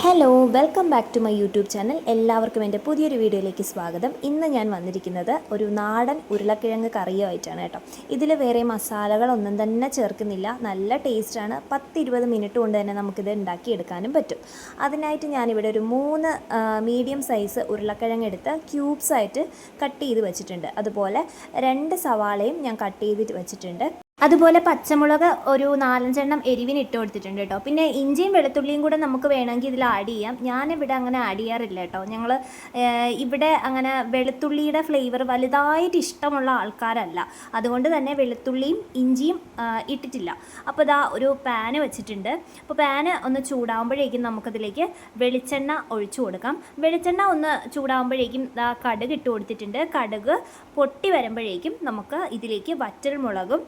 Hello welcome back to my YouTube channel എല്ലാവർക്കും എന്റെ പുതിയൊരു വീഡിയോയിലേക്ക് സ്വാഗതം. ഇന്ന് ഞാൻ വന്നിരിക്കുന്നത് ഒരു നാടൻ ഉരുളക്കിഴങ്ങ് കറിയുമായിട്ടാണ് കേട്ടോ. ഇതിൽ വേറെ മസാലകളൊന്നും തന്നെ ചേർക്കുന്നില്ല. നല്ല ടേസ്റ്റാണ്. പത്തിരുപത് മിനിറ്റ് കൊണ്ട് തന്നെ നമുക്കിത് ഉണ്ടാക്കിയെടുക്കാനും പറ്റും. അതിനായിട്ട് ഞാനിവിടെ ഒരു മൂന്ന് മീഡിയം സൈസ് ഉരുളക്കിഴങ്ങ് എടുത്ത് ക്യൂബ്സായിട്ട് കട്ട് ചെയ്ത് വെച്ചിട്ടുണ്ട്. അതുപോലെ രണ്ട് സവാളയും ഞാൻ കട്ട് ചെയ്തിട്ട് വെച്ചിട്ടുണ്ട്. അതുപോലെ പച്ചമുളക് ഒരു നാലഞ്ചെണ്ണം എരിവിന് ഇട്ട് കൊടുത്തിട്ടുണ്ട് കേട്ടോ. പിന്നെ ഇഞ്ചിയും വെളുത്തുള്ളിയും കൂടെ നമുക്ക് വേണമെങ്കിൽ ഇതിൽ ആഡ് ചെയ്യാം. ഞാൻ ഇവിടെ അങ്ങനെ ആഡ് ചെയ്യാറില്ല കേട്ടോ. ഞങ്ങൾ ഇവിടെ അങ്ങനെ വെളുത്തുള്ളിയുടെ ഫ്ലേവർ വലുതായിട്ട് ഇഷ്ടമുള്ള ആൾക്കാരല്ല. അതുകൊണ്ട് തന്നെ വെളുത്തുള്ളിയും ഇഞ്ചിയും ഇട്ടിട്ടില്ല. അപ്പോൾ ഇതാ ഒരു പാന് വെച്ചിട്ടുണ്ട്. അപ്പോൾ പാന് ഒന്ന് ചൂടാകുമ്പോഴേക്കും നമുക്കതിലേക്ക് വെളിച്ചെണ്ണ ഒഴിച്ചു കൊടുക്കാം. വെളിച്ചെണ്ണ ഒന്ന് ചൂടാകുമ്പോഴേക്കും ഇതാ കടുക് ഇട്ട് കൊടുത്തിട്ടുണ്ട്. കടുക് പൊട്ടി വരുമ്പോഴേക്കും നമുക്ക് ഇതിലേക്ക് വറ്റൽ മുളകും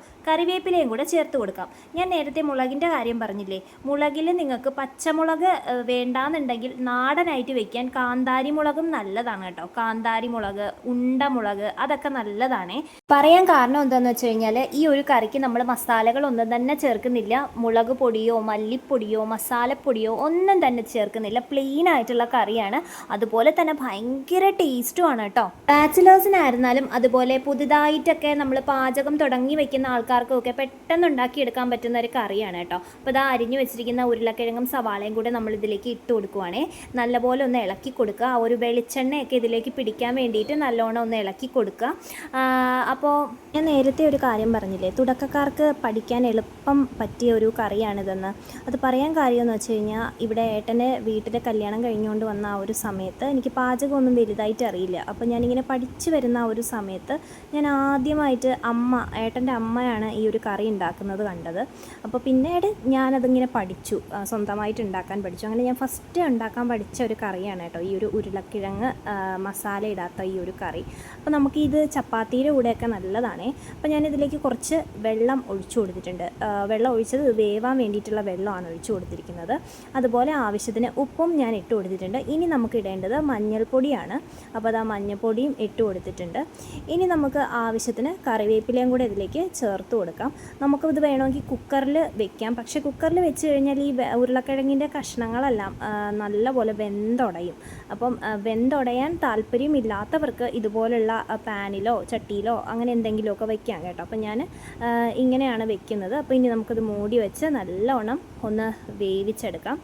കറിവേപ്പിലയും കൂടെ ചേർത്ത് കൊടുക്കാം. ഞാൻ നേരത്തെ മുളകിന്റെ കാര്യം പറഞ്ഞില്ലേ? മുളകിൽ നിങ്ങൾക്ക് പച്ചമുളക് വേണ്ടാന്നുണ്ടെങ്കിൽ നാടനായിട്ട് വെക്കാൻ കാന്താരി മുളകും നല്ലതാണ് കേട്ടോ. കാന്താരി മുളക് ഉണ്ടമുളക് അതൊക്കെ നല്ലതാണേ. പറയാൻ കാരണം എന്താണെന്ന് വെച്ച് കഴിഞ്ഞാൽ ഈ ഒരു കറിക്ക് നമ്മൾ മസാലകളൊന്നും തന്നെ ചേർക്കുന്നില്ല. മുളക് പൊടിയോ മല്ലിപ്പൊടിയോ മസാലപ്പൊടിയോ ഒന്നും തന്നെ ചേർക്കുന്നില്ല. പ്ലെയിൻ ആയിട്ടുള്ള കറിയാണ്. അതുപോലെ തന്നെ ഭയങ്കര ടേസ്റ്റുമാണ് കേട്ടോ. ബാച്ചിലേഴ്സിനായിരുന്നാലും അതുപോലെ പുതുതായിട്ടൊക്കെ നമ്മൾ പാചകം തുടങ്ങി വെക്കുന്ന ആൾക്കാർക്കും ഒക്കെ പെട്ടെന്ന് ഉണ്ടാക്കിയെടുക്കാൻ പറ്റുന്ന ഒരു കറിയാണ് കേട്ടോ. അപ്പോൾ ഇതാ അരിഞ്ഞു വെച്ചിരിക്കുന്ന ഉരുളക്കിഴങ്ങും സവാളയും കൂടെ നമ്മൾ ഇതിലേക്ക് ഇട്ട് കൊടുക്കുവാണേ. നല്ലപോലെ ഒന്ന് ഇളക്കി കൊടുക്കുക. ആ ഒരു വെളിച്ചെണ്ണയൊക്കെ ഇതിലേക്ക് പിടിക്കാൻ വേണ്ടിയിട്ട് നല്ലോണം ഒന്ന് ഇളക്കി കൊടുക്കുക. അപ്പോൾ ഞാൻ നേരത്തെ ഒരു കാര്യം പറഞ്ഞില്ലേ? തുടക്കക്കാർക്ക് പഠിക്കാൻ എളുപ്പം പറ്റിയ ഒരു കറിയാണിതെന്ന്. അത് പറയാൻ കാര്യമെന്ന് വെച്ച് കഴിഞ്ഞാൽ ഇവിടെ ഏട്ടന്റെ വീട്ടിലെ കല്യാണം കഴിഞ്ഞുകൊണ്ട് വന്ന ആ ഒരു സമയത്ത് എനിക്ക് പാചകമൊന്നും വലുതായിട്ട് അറിയില്ല. അപ്പോൾ ഞാനിങ്ങനെ പഠിച്ചു വരുന്ന ആ ഒരു സമയത്ത് ഞാൻ ആദ്യമായിട്ട് അമ്മ ഏട്ടന്റെ അമ്മയാണ് ഒരു കറി ഉണ്ടാക്കുന്നത് കണ്ടത്. അപ്പോൾ പിന്നീട് ഞാനതിങ്ങനെ പഠിച്ചു. സ്വന്തമായിട്ട് ഉണ്ടാക്കാൻ പഠിച്ചു. അങ്ങനെ ഞാൻ ഫസ്റ്റ് ഉണ്ടാക്കാൻ പഠിച്ച ഒരു കറിയാണ് കേട്ടോ ഈ ഒരു ഉരുളക്കിഴങ്ങ് മസാല ഇടാത്ത ഈ ഒരു കറി. അപ്പോൾ നമുക്കിത് ചപ്പാത്തിയുടെ കൂടെയൊക്കെ നല്ലതാണേ. അപ്പോൾ ഞാൻ ഇതിലേക്ക് കുറച്ച് വെള്ളം ഒഴിച്ചു കൊടുത്തിട്ടുണ്ട്. വെള്ളം ഒഴിച്ചത് വേവാൻ വേണ്ടിയിട്ടുള്ള വെള്ളമാണ് ഒഴിച്ചു കൊടുത്തിരിക്കുന്നത്. അതുപോലെ ആവശ്യത്തിന് ഉപ്പും ഞാൻ ഇട്ട് കൊടുത്തിട്ടുണ്ട്. ഇനി നമുക്ക് ഇടേണ്ടത് മഞ്ഞൾപ്പൊടിയാണ്. അപ്പോൾ അത് ആ മഞ്ഞൾപ്പൊടിയും ഇട്ട് കൊടുത്തിട്ടുണ്ട്. ഇനി നമുക്ക് ആവശ്യത്തിന് കറിവേപ്പിലയും കൂടെ ഇതിലേക്ക് ചേർത്ത് കൊടുക്കാം. നമുക്കിത് വേണമെങ്കിൽ കുക്കറിൽ വെക്കാം. പക്ഷേ കുക്കറിൽ വെച്ച് കഴിഞ്ഞാൽ ഈ ഉരുളക്കിഴങ്ങിന്റെ കഷ്ണങ്ങളെല്ലാം നല്ലപോലെ വെന്തുടയും. അപ്പം വെന്തുടയാൻ താല്പര്യമില്ലാത്തവർക്ക് ഇതുപോലുള്ള പാനിലോ ചട്ടിയിലോ അങ്ങനെ എന്തെങ്കിലുമൊക്കെ വെക്കാം കേട്ടോ. അപ്പം ഞാൻ ഇങ്ങനെയാണ് വെക്കുന്നത്. അപ്പോൾ ഇനി നമുക്കത് മൂടി വെച്ച് നല്ലവണ്ണം ഒന്ന് വേവിച്ചെടുക്കാം.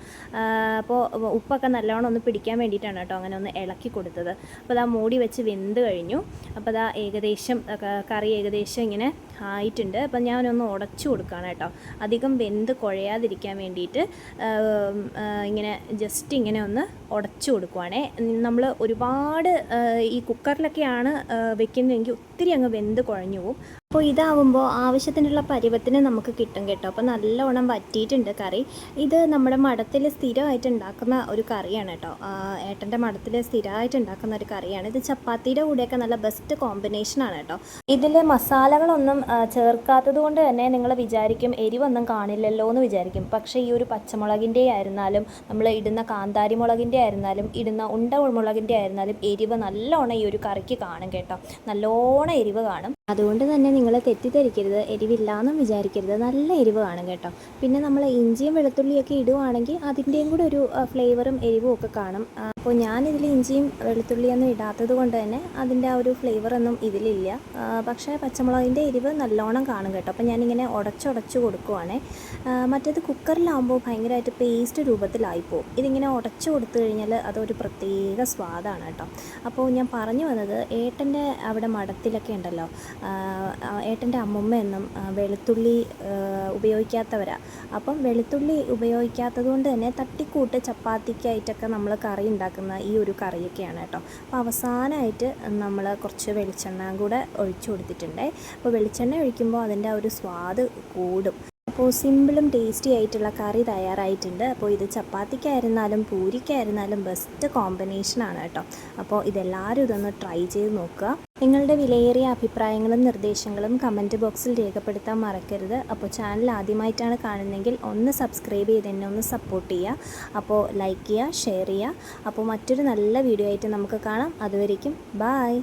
അപ്പോൾ ഉപ്പൊക്കെ നല്ലവണ്ണം ഒന്ന് പിടിക്കാൻ വേണ്ടിയിട്ടാണ് കേട്ടോ അങ്ങനെ ഒന്ന് ഇളക്കി കൊടുത്തത്. അപ്പോൾ അതാ മൂടി വെച്ച് വെന്ത് കഴിഞ്ഞു. അപ്പോൾ അതാ ഏകദേശം കറി ഏകദേശം ഇങ്ങനെ ആയിട്ടുണ്ട്. അപ്പം ഞാനൊന്ന് ഉടച്ചു കൊടുക്കുകയാണ് കേട്ടോ. അധികം വെന്ത് കുഴയാതിരിക്കാൻ വേണ്ടിയിട്ട് ഇങ്ങനെ ജസ്റ്റ് ഇങ്ങനെ ഒന്ന് ഉടച്ചു കൊടുക്കുവാണേ. നമ്മൾ ഒരുപാട് ഈ കുക്കറിലൊക്കെയാണ് വെക്കുന്നതെങ്കിൽ ഒത്തിരി അങ്ങ് വെന്ത് കുഴഞ്ഞു പോകും. അപ്പോൾ ഇതാവുമ്പോൾ ആവശ്യത്തിനുള്ള പരുവത്തിന് നമുക്ക് കിട്ടും കേട്ടോ. അപ്പോൾ നല്ലവണ്ണം വറ്റിയിട്ടുണ്ട് കറി. ഇത് നമ്മുടെ മഠത്തിൽ സ്ഥിരമായിട്ട് ഉണ്ടാക്കുന്ന ഒരു കറിയാണ് കേട്ടോ. ഏട്ടന്റെ മഠത്തിൽ സ്ഥിരമായിട്ട് ഉണ്ടാക്കുന്ന ഒരു കറിയാണ്. ഇത് ചപ്പാത്തിയുടെ കൂടെയൊക്കെ നല്ല ബെസ്റ്റ് കോമ്പിനേഷനാണ് കേട്ടോ. ഇതിൽ മസാലകളൊന്നും ചേർക്കാത്തത് കൊണ്ട് തന്നെ നിങ്ങൾ വിചാരിക്കും എരിവൊന്നും കാണില്ലല്ലോ എന്ന് വിചാരിക്കും. പക്ഷേ ഈ ഒരു പച്ചമുളകിന്റെ ആയിരുന്നാലും നമ്മൾ ഇടുന്ന കാന്താരി മുളകിന്റെ ആയിരുന്നാലും ഇടുന്ന ഉണ്ട മുളകിന്റെ ആയിരുന്നാലും എരിവ് നല്ലോണം ഈ ഒരു കറിക്ക് കാണും കേട്ടോ. നല്ലോണം എരിവ് കാണും. അതുകൊണ്ട് തന്നെ നിങ്ങൾ തെറ്റിദ്ധരിക്കരുത് എരിവില്ലാന്നും വിചാരിക്കരുത്. നല്ല എരിവ് കാണും കേട്ടോ. പിന്നെ നമ്മൾ ഇഞ്ചിയും വെളുത്തുള്ളിയൊക്കെ ഇടുവാണെങ്കിൽ അതിന്റെയും കൂടെ ഒരു ഫ്ലേവറും എരിവും ഒക്കെ കാണും. അപ്പോൾ ഞാനിതിൽ ഇഞ്ചിയും വെളുത്തുള്ളിയൊന്നും ഇടാത്തത് കൊണ്ട് തന്നെ അതിന്റെ ആ ഒരു ഫ്ലേവറൊന്നും ഇതിലില്ല. പക്ഷേ പച്ചമുളകിന്റെ എരിവ് നല്ലോണം കാണും കേട്ടോ. അപ്പോൾ ഞാനിങ്ങനെ ഉടച്ചുടച്ച് കൊടുക്കുവാണേ. മറ്റേത് കുക്കറിലാകുമ്പോൾ ഭയങ്കരമായിട്ട് പേസ്റ്റ് രൂപത്തിലായിപ്പോവും. ഇതിങ്ങനെ ഉടച്ചു കൊടുത്തു കഴിഞ്ഞാൽ അതൊരു പ്രത്യേക സ്വാദാണ് കേട്ടോ. അപ്പോൾ ഞാൻ പറഞ്ഞു വന്നത് ഏട്ടന്റെ അവിടെ മഠത്തിലൊക്കെ ഉണ്ടല്ലോ. ഏട്ടന്റെ എന്നും വെളുത്തുള്ളി ഉപയോഗിക്കാത്തവരാണ് ഉപയോഗിക്കാത്തവരാ. അപ്പം വെളുത്തുള്ളി ഉപയോഗിക്കാത്തത് കൊണ്ട് തന്നെ തട്ടിക്കൂട്ട് ചപ്പാത്തിക്കായിട്ടൊക്കെ നമ്മൾ കറി ഉണ്ടാക്കുന്ന ഈ ഒരു കറിയൊക്കെയാണ് കേട്ടോ. അപ്പോൾ അവസാനമായിട്ട് നമ്മൾ കുറച്ച് വെളിച്ചെണ്ണ കൂടെ ഒഴിച്ചു കൊടുത്തിട്ടുണ്ട്. അപ്പോൾ വെളിച്ചെണ്ണ ഒഴിക്കുമ്പോൾ അതിന്റെ ആ ഒരു സ്വാദ് കൂടും. അപ്പോൾ സിമ്പിളും ടേസ്റ്റി ആയിട്ടുള്ള കറി തയ്യാറായിട്ടുണ്ട്. അപ്പോൾ ഇത് ചപ്പാത്തിക്കായിരുന്നാലും പൂരിക്കായിരുന്നാലും ബെസ്റ്റ് കോമ്പിനേഷനാണ് കേട്ടോ. അപ്പോൾ ഇതെല്ലാവരും ഇതൊന്ന് ട്രൈ ചെയ്ത് നോക്കുക. നിങ്ങളുടെ വിലയേറിയ അഭിപ്രായങ്ങളും നിർദ്ദേശങ്ങളും കമന്റ് ബോക്സിൽ രേഖപ്പെടുത്താൻ മറക്കരുത്. അപ്പോൾ ചാനൽ ആദ്യമായിട്ടാണ് കാണുന്നതെങ്കിൽ ഒന്ന് സബ്സ്ക്രൈബ് ചെയ്ത് എന്നെ ഒന്ന് സപ്പോർട്ട് ചെയ്യുക. അപ്പോൾ ലൈക്ക് ചെയ്യുക ഷെയർ ചെയ്യുക. അപ്പോൾ മറ്റൊരു നല്ല വീഡിയോ ആയിട്ട് നമുക്ക് കാണാം. അതുവരേക്കും ബായ്